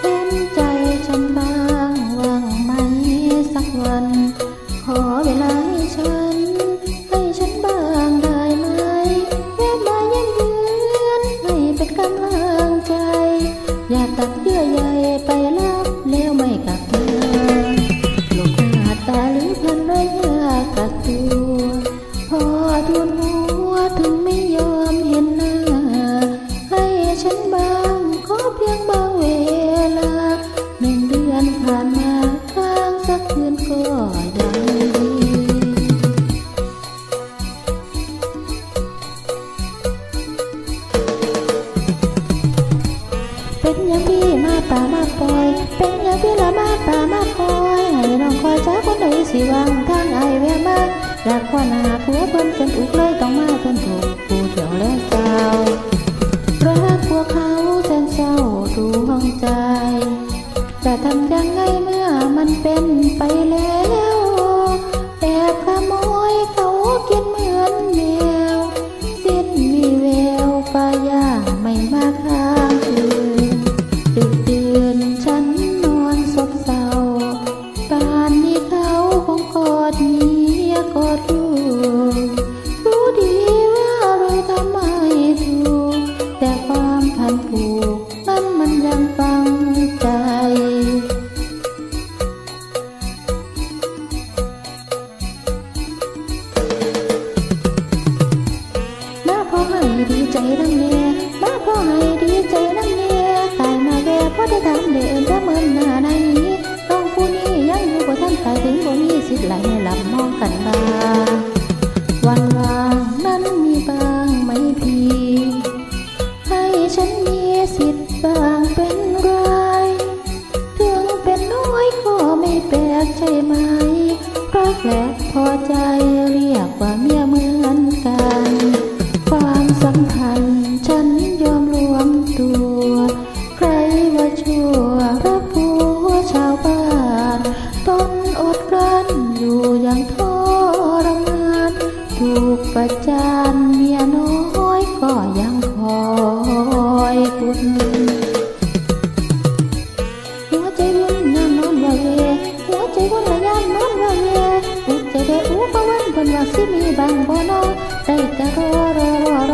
เห็นใจฉันบ้างว่างไหมสักวันขอเวลาให้ฉันให้ฉันบ้างได้ไหมแวะมาเยี่ยมเยือนให้เป็นกำลังใจอย่าตัดเยื่อใยไป ถึงไม่ยอมเห็นหน้า ให้ฉันบ้างขอเพียงบางเวลาหนึ่งเดือนผ่านมาค้งสักคืนก็ยังดีเป็นอย่างพี่มาป่ามาปล่อย เป็นอย่างพี่ละมาป่ามาปอย ให้น้องคอยจ้าคนใดสิวังทางไอแวะมา อยากว่านาผัวเพิ่นจนอุกเลยต้องมาเพิ่นถูกผู้เที่ยวและเจ้ารักพวกเขาแสนเศร้าดวงใจ จะทำยังไงเมื่อมันเป็นไปแล้ว มองกันบ้างวันว่างนั้นมีบ้างไหมพี่ ให้ฉันมีสิทธิ์บ้างเป็นไร ถึงเป็นน้อยก็ไม่แปลกใช่ไหมรักและพอใจเรียกว่าเมียเหมือน ประจานเมียน้อยก็ยังคอยคุณหัวใจวุ่นยามนอนว่าเวหัวใจวุ่นละยามนอนว่าเวอุกใจได้อุกว่าวันเพิ่นว่าสิมีบางบ่นอได้แต่รอรอรอรอรอ